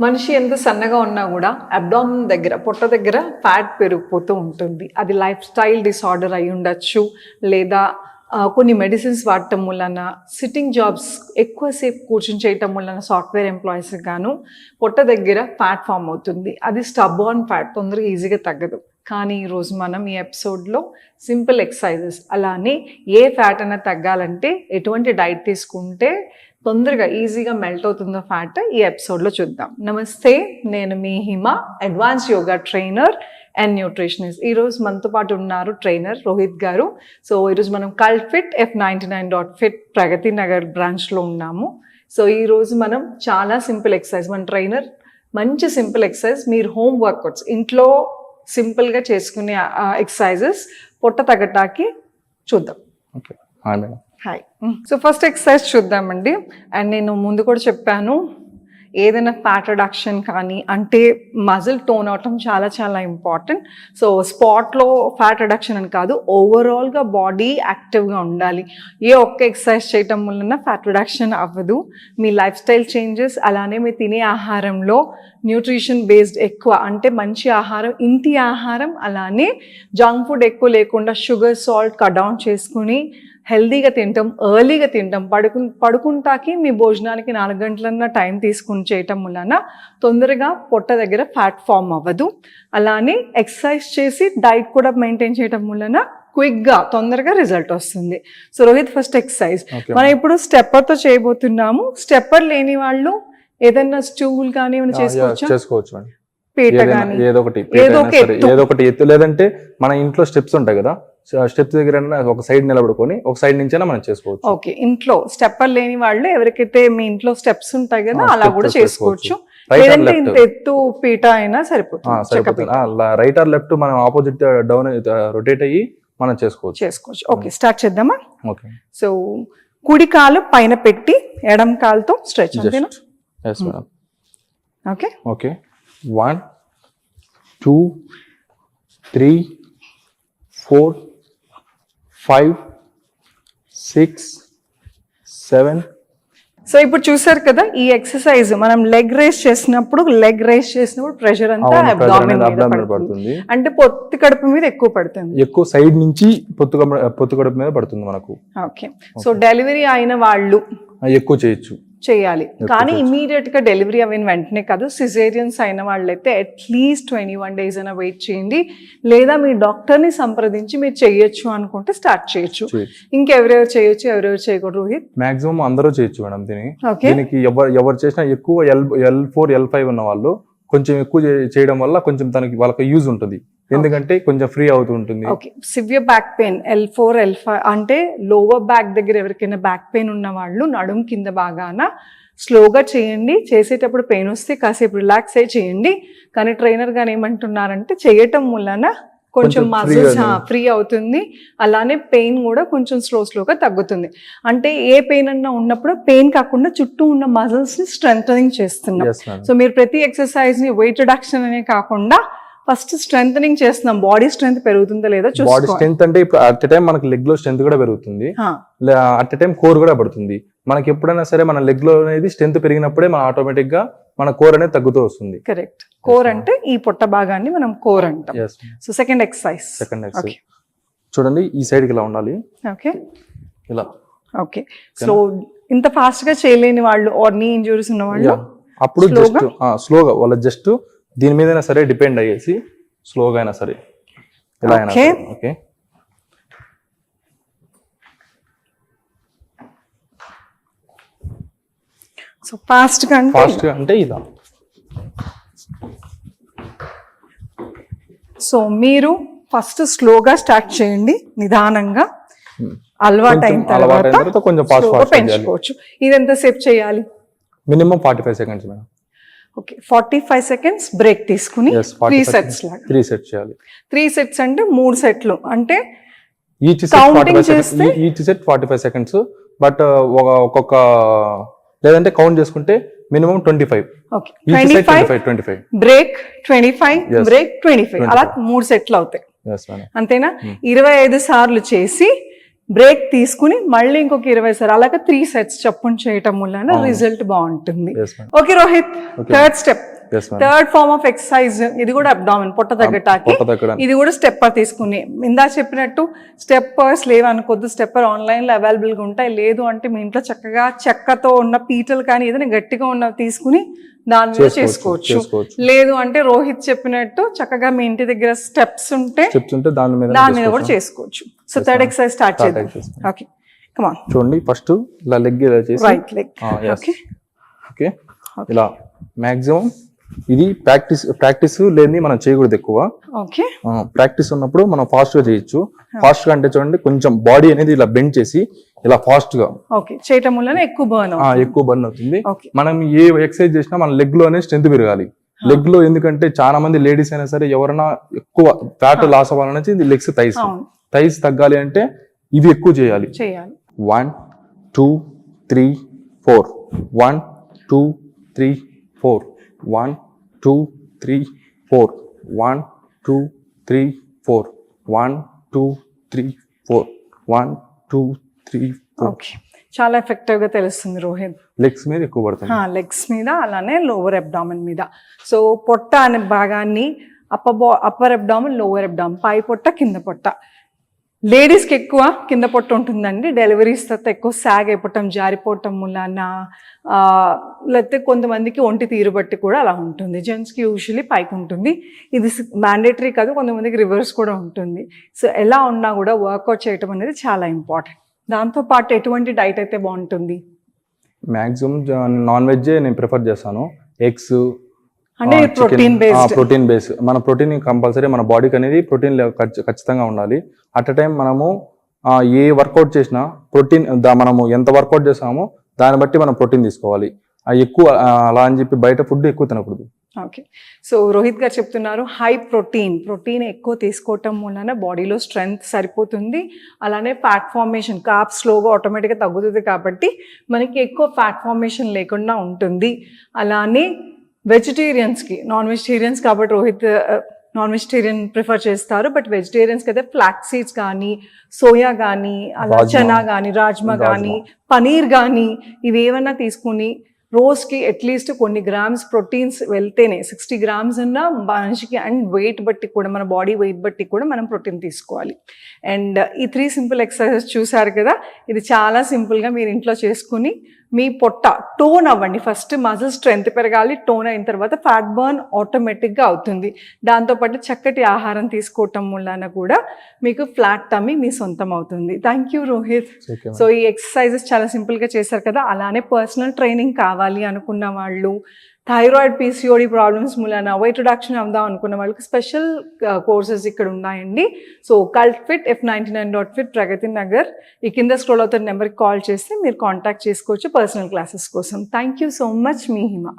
మనిషి ఎంత సన్నగా ఉన్నా కూడా అబ్డామిన్ దగ్గర పొట్ట దగ్గర ఫ్యాట్ పెరిగిపోతూ ఉంటుంది. అది లైఫ్ స్టైల్ డిసార్డర్ అయి ఉండొచ్చు. లేదా కొన్ని మెడిసిన్స్ వాడటం వలన సిట్టింగ్ జాబ్స్ ఎక్కువసేపు కూర్చొని చేయటం వలన సాఫ్ట్వేర్ ఎంప్లాయీస్ గాను పొట్ట దగ్గర ఫ్యాట్ ఫామ్ అవుతుంది. అది స్టబ్ ఆన్ ఫ్యాట్ తొందరగా ఈజీగా తగ్గదు. కానీ ఈరోజు మనం ఈ ఎపిసోడ్లో సింపుల్ ఎక్సర్సైజెస్ అలానే ఏ ఫ్యాట్ అయినా తగ్గాలంటే ఎటువంటి డైట్ తీసుకుంటే తొందరగా ఈజీగా మెల్ట్ అవుతుందో ఫ్యాట్ ఈ ఎపిసోడ్లో చూద్దాం. నమస్తే నేను మీ Hima advance yoga trainer and nutritionist ఈరోజు మనతో పాటు ఉన్నారు ట్రైనర్ రోహిత్ గారు. సో ఈరోజు మనం cult fit F ninety nine dot fit Pragati Nagar బ్రాంచ్లో ఉన్నాము. సో ఈరోజు మనం చాలా సింపుల్ ఎక్సర్సైజ్ మన ట్రైనర్ మంచి సింపుల్ ఎక్సర్సైజ్ మీరు హోమ్ వర్కౌట్స్ ఇంట్లో సింపుల్గా చేసుకునే ఎక్సర్సైజెస్ పొట్ట తగ్గటానికి చూద్దాం. Okay. Madam. Hi so first exercise చూద్దామండి. అండ్ నేను ముందు కూడా చెప్పాను ఏదైనా ఫ్యాట్ రిడక్షన్ కానీ అంటే మజిల్ టోన్ అవటం చాలా చాలా ఇంపార్టెంట్ సో స్పాట్లో ఫ్యాట్ రిడక్షన్ అని కాదు ఓవరాల్గా బాడీ యాక్టివ్గా ఉండాలి. ఏ ఒక్క ఎక్సర్సైజ్ చేయటం వలన ఫ్యాట్ రిడక్షన్ అవ్వదు. మీ లైఫ్ స్టైల్ చేంజెస్ అలానే మీ తినే ఆహారంలో న్యూట్రిషన్ బేస్డ్ ఎక్కువ అంటే మంచి ఆహారం ఇంటి ఆహారం అలానే జంక్ ఫుడ్ ఎక్కువ లేకుండా షుగర్ సాల్ట్ కట్ డౌన్ చేసుకుని హెల్దీగా తింటాం ఎర్లీగా తింటాం. పడుకు పడుకుంటాకి మీ భోజనానికి నాలుగు గంటలన్న టైం తీసుకుని చేయటం వలన తొందరగా పొట్ట దగ్గర ఫ్యాట్ ఫామ్ అవ్వదు. అలానే ఎక్సర్సైజ్ చేసి డైట్ కూడా మెయింటైన్ చేయటం వలన క్విక్గా తొందరగా రిజల్ట్ వస్తుంది. So Rohit first exercise. మనం ఇప్పుడు స్టెప్పర్తో చేయబోతున్నాము. స్టెప్పర్ లేని వాళ్ళు ఏదైనా స్టూల్ కానీ ఏమైనా చేసుకోవచ్చా? చేసుకోవచ్చు పీట కానీ ఏదో ఒకటి ఏదో ఒక ఎత్తు. ఏదో ఒకటి ఎత్తు. లేదంటే మన ఇంట్లో స్టెప్స్ ఉంటాయి కదా స్టెప్స్ దగ్గర ఒక సైడ్ నిలబడుకొని ఒక సైడ్ నుంచైనా మనం చేసుకోవచ్చు. ఓకే ఇంట్లో స్టెప్పర్ లేని వాళ్ళు ఎవరికైతే మీ ఇంట్లో స్టెప్స్ ఉంటాయి కదా అలా కూడా చేసుకోవచ్చు. లేదంటే ఇంత ఎత్తు పీట అయినా సరిపోతుంది. రైట్ ఆర్ లెఫ్ట్ మనం ఆపోజిట్ డౌన్ రొటేట్ అయ్యి మనం చేసుకోవచ్చు. చేసుకోవచ్చు. ఓకే స్టార్ట్ చేద్దామా? ఓకే సో కుడి కాలు పైన పెట్టి ఎడం కాలుతో స్ట్రెచ్ అంతేనా? Yes madam okay okay one two three four five six seven so ఇప్పుడు చూసారు కదా ఈ ఎక్సర్సైజ్ మనం లెగ్ రేస్ చేసినప్పుడు లెగ్ రేస్ చేసినప్పుడు ప్రెషర్ అంతా అబ్డామిన్ పడుతుంది. అంటే పొత్తి కడుపు మీద ఎక్కువ పడుతుంది. ఎక్కువ సైడ్ నుంచి పొత్తు పొత్తు కడుపు మీద పడుతుంది మనకు. ఓకే సో డెలివరీ అయిన వాళ్ళు ఎక్కువ చేయొచ్చు. చేయాలి. కానీ గా డెలివరీ అయిన వెంటనే కాదు సిజేరియన్స్ అయిన వాళ్ళైతే at least twenty one days అయినా వెయిట్ చేయండి. లేదా మీ డాక్టర్ని సంప్రదించి మీరు చేయొచ్చు అనుకుంటే స్టార్ట్ చేయొచ్చు. ఇంకెవరెవరు చేయొచ్చు ఎవరెవరు చేయకూడదు రోహిత్? మాక్సిమం అందరూ చేయొచ్చు మేడం దీనికి ఎవరు ఎవరు చేసినా ఎక్కువ L L four L five ఉన్న వాళ్ళు కొంచెం ఎక్కువ చేయడం వల్ల కొంచెం తనకి వాళ్ళకి యూజ్ ఉంటుంది. ఎందుకంటే కొంచెం ఫ్రీ అవుతూ ఉంటుంది. Okay severe back pain L four L five అంటే లోవర్ బ్యాక్ దగ్గర ఎవరికైనా బ్యాక్ పెయిన్ ఉన్న వాళ్ళు నడుం కింద బాగాన స్లోగా చేయండి. చేసేటప్పుడు పెయిన్ వస్తే కాసేపు రిలాక్స్ అయ్యి చేయండి. కానీ ట్రైనర్ గారు ఏమంటున్నారంటే చేయటం వలన కొంచెం మజిల్స్. ఫ్రీ అవుతుంది. అలానే పెయిన్ కూడా కొంచెం స్లో స్లోగా తగ్గుతుంది. అంటే ఏ పెయిన్ అన్నా ఉన్నప్పుడు పెయిన్ కాకుండా చుట్టూ ఉన్న మజిల్స్ని స్ట్రెంగ్ చేస్తున్నాం. సో మీరు ప్రతి ఎక్సర్సైజ్ని వెయిట్ రిడక్షన్ అనే కాకుండా ఫస్ట్ స్ట్రెంగ్ చేస్తున్నాం. బాడీ స్ట్రెంత్ పెరుగుతుందో లేదో బాడీ స్ట్రెంత్ అంటే ఇప్పుడు అట్ టైం మనకి లెగ్లో స్ట్రెంత్ కూడా పెరుగుతుంది. అట్ టైం కోర్ కూడా పడుతుంది. మనకి ఎప్పుడైనా sరే మన లెగ్లో అనేది స్ట్రెంత్ పెరిగినప్పుడే మన ఆటోమేటిక్గా మన కోర్ అనేది తగ్గుతూ వస్తుంది. Correct core. అంటే ఈ పొట్ట భాగాన్ని మనం కోర్ అంటాం. So second exercise second exercise చూడండి ఈ సైడ్కి ఇలా ఉండాలి. ఓకే ఇలా. ఓకే సో ఇంత ఫాస్ట్గా చేయలేని వాళ్ళు ఆర్ నీ ఇంజురీస్ ఉన్న వాళ్ళు. అప్పుడు జస్ట్ స్లోగా వాళ్ళ జస్ట్ దీని మీద సరే డిపెండ్ అయ్యేసి స్లోగా అయినా సరే. ఇలా అయినా. ఓకే సో ఫాస్ట్గా అంటే ఫాస్ట్గా అంటే ఇలా సో మీరు ఫస్ట్ స్లోగా స్టార్ట్ చేయండి నిదానంగా. అలవాటు అయిన కొంచెం అలవాటు అయిన తర్వాత కొంచెం పెంచుకోవచ్చు. ఇది ఎంతసేపు చేయాలి? Minimum forty five seconds madam okay forty five seconds break తీసుకుని త్రీ సెట్స్ లాగా. త్రీ సెట్ చేయాలి. త్రీ సెట్స్ అంటే మూడు సెట్లు. అంటే each set forty five seconds but ఒక్కొక్క లేదంటే కౌంట్ చేసుకుంటే minimum twenty five twenty five five twenty five break twenty five. Break twenty five అలా 25. మూడు సెట్లు అవుతాయి. అంతేనా? Hmm. ఇరవై ఐదు సార్లు చేసి బ్రేక్ తీసుకుని మళ్ళీ ఇంకొక ఇరవై సార్ అలాగే త్రీ సెట్స్ చప్పుని చేయటం వలన అవును. రిజల్ట్ బాగుంటుంది. Okay Rohit. Third step third form of exercise ఇది కూడా అబ్డామిన్ పొట్ట తగ్గటానికి తగ్గడానికి ఇది కూడా స్టెప్పర్ తీసుకుని. ఇందా చెప్పినట్టు స్టెప్పర్స్ లేవు అనుకోద్దు స్టెప్పర్ ఆన్లైన్లో అవైలబుల్గా ఉంటాయి. లేదు అంటే మీ ఇంట్లో చక్కగా చెక్కతో ఉన్న పీటలు కానీ ఏదైనా గట్టిగా ఉన్నవి తీసుకుని దాని మీద చేసుకోవచ్చు లేదు అంటే రోహిత్ చెప్పినట్టు చక్కగా మీ ఇంటి దగ్గర స్టెప్స్ ఉంటే దాని మీద దాని మీద కూడా చేసుకోవచ్చు. సో థర్డ్ ఎక్సర్సైజ్ స్టార్ట్ చేద్దాం. ఓకే కమాన్ చూడండి ఫస్ట్ ఇలా లెగ్ ఇలా చేసి. Right leg Ah. Okay okay ఇలా మాక్సిమం ఇది ప్రాక్టీస్ ప్రాక్టీస్ లేని మనం చేయకూడదు ఎక్కువ. ప్రాక్టీస్ ఉన్నప్పుడు మనం ఫాస్ట్గా చేయొచ్చు. ఫాస్ట్గా అంటే చూడండి కొంచెం బాడీ అనేది ఇలా బెండ్ చేసి ఇలా ఫాస్ట్గా ఓకే. చేయటం వల్ల ఎక్కువ బర్న్ ఎక్కువ బర్న్ అవుతుంది. మనం ఏ ఎక్సర్సైజ్ చేసినా మన లెగ్లోనే స్ట్రెంత్ పెరగాలి. లెగ్లో ఎందుకంటే చాలా మంది లేడీస్ అయినా సరే ఎవరైనా ఎక్కువ ఫ్యాట్ లాస్ అవ్వాలనేది లెగ్స్ థైస్. థైస్ తగ్గాలి అంటే ఇవి ఎక్కువ చేయాలి. చేయాలి. One two three four. One two three four. One two three four. One two three four. One two three four. One two three four. Okay. చాలా ఎఫెక్టివ్గా తెలుస్తుంది రోహిత్. లెగ్స్ మీద ఎక్కువ పడతాయి. లెగ్స్ మీద అలానే లోవర్ అబ్డామన్ మీద. సో పొట్ట అనే భాగాన్ని అప్ప బా అప్పర్ అబ్డామన్ లోవర్ అబ్డామన్ పై పొట్ట కింద పొట్ట. లేడీస్కి ఎక్కువ కింద పొట్ట ఉంటుందండి. డెలివరీస్ తర్వాత ఎక్కువ సాగ్ అయిపోవటం జారిపోవటం మూలాన లేకపోతే కొంతమందికి ఒంటి తీరు బట్టి కూడా అలా ఉంటుంది. జెంట్స్కి యూజువలీ పైకి ఉంటుంది. ఇది మ్యాండేటరీ కాదు కొంతమందికి రివర్స్ కూడా ఉంటుంది. సో ఎలా ఉన్నా కూడా వర్కౌట్ చేయటం అనేది చాలా ఇంపార్టెంట్. దాంతోపాటు ఎటువంటి డైట్ అయితే బాగుంటుంది? మ్యాక్సిమం నాన్ వెజ్ నేను ప్రిఫర్ చేస్తాను. ఎగ్స్ అంటే ప్రోటీన్ బేస్డ్ ప్రోటీన్ బేస్ మన ప్రోటీన్ కంపల్సరీ మన బాడీకి అనేది ప్రోటీన్ ఖచ్చితంగా ఉండాలి. అట్ టైం మనము ఏ వర్కౌట్ చేసినా ప్రోటీన్ మనము ఎంత వర్కౌట్ చేస్తామో దాన్ని బట్టి మనం ప్రోటీన్ తీసుకోవాలి. ఎక్కువ అలా అని చెప్పి బయట ఫుడ్ ఎక్కువ తినకూడదు. ఓకే సో రోహిత్ గారు చెప్తున్నారు హై ప్రోటీన్ ప్రోటీన్ ఎక్కువ తీసుకోవటం వలన బాడీలో స్ట్రెంగ్త్ సరిపోతుంది. అలానే ఫ్యాట్ ఫార్మేషన్ కాప్ స్లోగా ఆటోమేటిక్గా తగ్గుతుంది కాబట్టి మనకి ఎక్కువ ఫ్యాట్ ఫార్మేషన్ లేకుండా ఉంటుంది. అలానే వెజిటేరియన్స్కి నాన్ వెజిటేరియన్స్ కాబట్టి రోహిత్ నాన్ వెజిటేరియన్ ప్రిఫర్ చేస్తారు బట్ వెజిటేరియన్స్కి అయితే ఫ్లాక్ సీడ్స్ కానీ సోయా కానీ అలా. చనా కానీ రాజ్మా. కానీ పనీర్ కానీ ఇవి ఏమన్నా తీసుకుని రోజుకి అట్లీస్ట్ కొన్ని గ్రామ్స్ ప్రోటీన్స్ వెళ్తేనే సిక్స్టీ గ్రామ్స్ అన్న మనిషికి అండ్ వెయిట్ బట్టి కూడా మన బాడీ వెయిట్ బట్టి కూడా మనం ప్రోటీన్ తీసుకోవాలి అండ్ ఈ త్రీ సింపుల్ ఎక్సర్సైజెస్ చూసారు కదా ఇది చాలా సింపుల్గా మీరు ఇంట్లో చేసుకుని మీ పొట్ట టోన్ అవ్వండి. ఫస్ట్ మజిల్ స్ట్రెంత్ పెరగాలి టోన్ అయిన తర్వాత ఫ్యాట్ బర్న్ ఆటోమేటిక్గా అవుతుంది. దాంతోపాటు చక్కటి ఆహారం తీసుకోవటం వలన కూడా మీకు ఫ్లాట్ టమ్మి మీ సొంతం అవుతుంది. థ్యాంక్ యూ రోహిత్ సో ఈ ఎక్సర్సైజెస్ చాలా సింపుల్గా చేశారు కదా. అలానే పర్సనల్ ట్రైనింగ్ కావాలి అనుకున్న వాళ్ళు థైరాయిడ్ పీసీఓడి ప్రాబ్లమ్స్ మూలన వెయిట్ రిడక్షన్ అవుదాం అనుకున్న వాళ్ళకి స్పెషల్ కోర్సెస్ uh, ఇక్కడ ఉన్నాయండి. So cult fit F ninety nine dot fit Pragati Nagar ఈ కింద స్క్రోల్ అవుతున్న నెంబర్కి కాల్ చేస్తే మీరు కాంటాక్ట్ చేసుకోవచ్చు పర్సనల్ క్లాసెస్ కోసం. థ్యాంక్ యూ సో మచ్ మీ హిమ